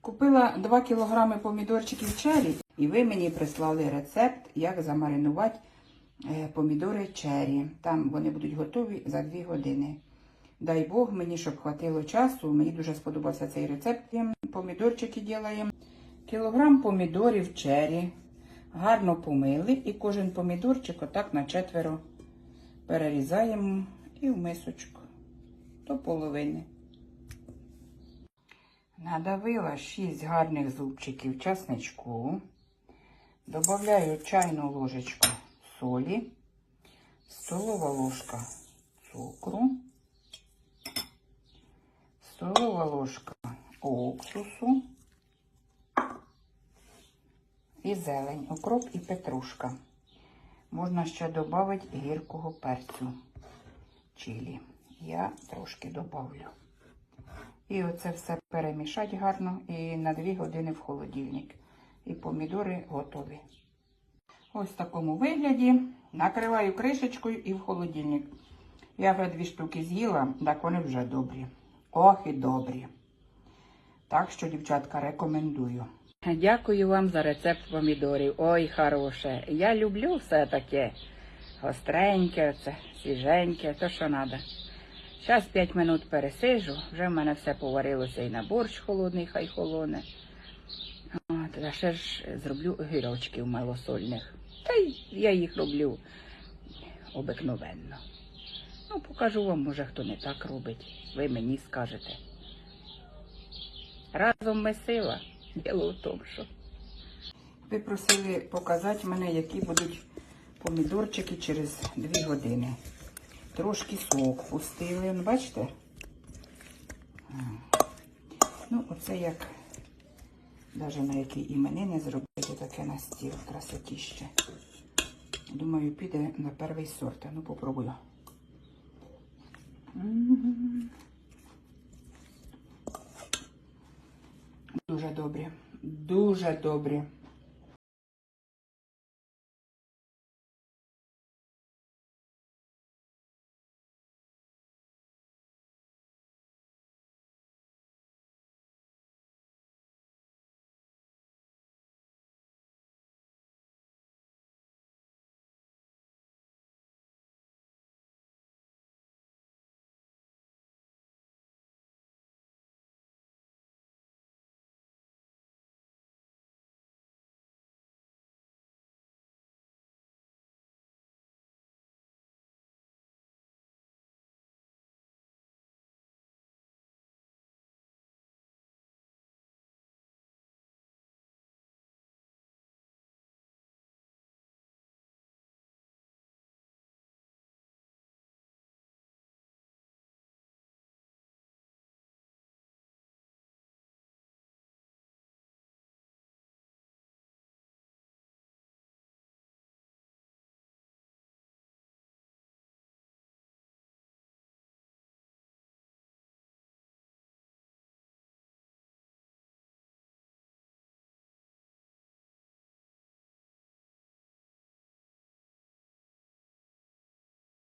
Купила 2 кілограми помідорчиків черрі, і ви мені прислали рецепт, як замаринувати е, помідори черрі. Там вони будуть готові за 2 години. Дай Бог мені, щоб хватило часу. Мені дуже сподобався цей рецепт. Помідорчики ділаємо. Кілограм помідорів черрі. Гарно помили і кожен помідорчик отак на четверо перерізаємо і в мисочку до половини. Надавила 6 гарних зубчиків часничку. Добавляю чайну ложечку солі, столова ложка цукру, столова ложка уксусу і зелень, укроп і петрушка. Можна ще додати гіркого перцю чилі. Я трошки добавлю. І оце все перемішати гарно і на 2 години в холодильник. І помідори готові. Ось в такому вигляді. Накриваю кришечкою і в холодильник. Я вже дві штуки з'їла, так вони вже добрі. Ох і добрі. Так що, дівчатка, рекомендую. Дякую вам за рецепт помідорів. Ой, хороше. Я люблю все таке. Гостреньке, оце, свіженьке, то що треба. Зараз 5 минут пересижу, вже в мене все поварилося і на борщ холодний, хай холоне. От, а ще ж зроблю огірочків малосольних. Та й я їх роблю обикновенно. Ну, покажу вам, може, хто не так робить. Ви мені скажете. Разом ми сила. Діло в тому, що. Ви просили показати мене, які будуть помідорчики через 2 години. Трошки сок пустили, он, бачите? Ну, оце як навіть на які іменини зробити таке на стіл красотіще. Думаю, піде на перший сорт. Ну, попробую. Дуже добрі. Дуже добрі.